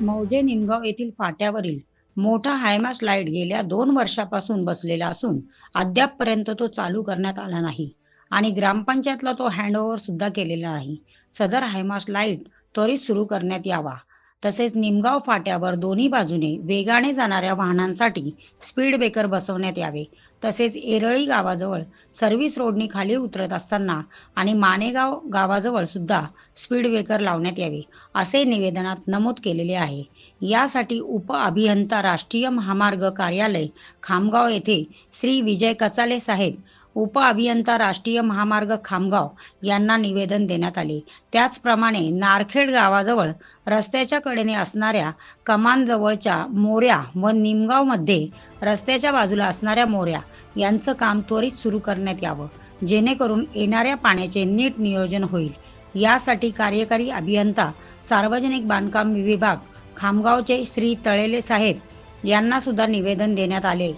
मौजे निमगाव येथील फाट्यावरील मोठा हायमास लाइट गेल्या दोन वर्षापासून बसलेला असून अद्यापपर्यंत तो चालू करण्यात आला नाही आणि ग्रामपंचायतला तो हँडओव्हर सुद्धा केलेला नाही. सदर हायमास लाइट त्वरित सुरू करण्यात यावा. तसेच निमगाव फाट्यावर दोन्ही बाजूने वेगाने जाणाऱ्या वाहनांसाठी स्पीड ब्रेकर बसवण्यात यावे. तसेच एरळी गावाजवळ सर्व्हिस रोडनी खाली उतरत असताना आणि मानेगाव गावाजवळ सुद्धा स्पीड ब्रेकर लावण्यात यावे असे निवेदनात नमूद केलेले आहे. यासाठी उप अभियंता राष्ट्रीय महामार्ग कार्यालय खामगाव येथे श्री विजय कचाले साहेब उप अभियंता राष्ट्रीय महामार्ग खामगाव यांना निवेदन देण्यात आले. त्याचप्रमाणे नारखेड गावाजवळ रस्त्याच्या कडेने असणाऱ्या कमानजवळच्या मोऱ्या व निमगावमध्ये रस्त्याच्या बाजूला असणाऱ्या मोऱ्या यांचं काम त्वरित सुरू करण्यात यावं. जेणेकरून येणाऱ्या पाण्याचे नीट नियोजन होईल. यासाठी कार्यकारी अभियंता सार्वजनिक बांधकाम विभाग खामगावचे श्री तळेले साहेब यांना सुद्धा निवेदन देण्यात आले.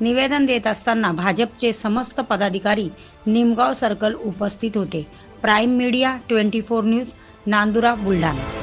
निवेदन देत असताना भाजपचे समस्त पदाधिकारी निमगाव सर्कल उपस्थित होते. Prime media twenty four news Nandura Buldhana.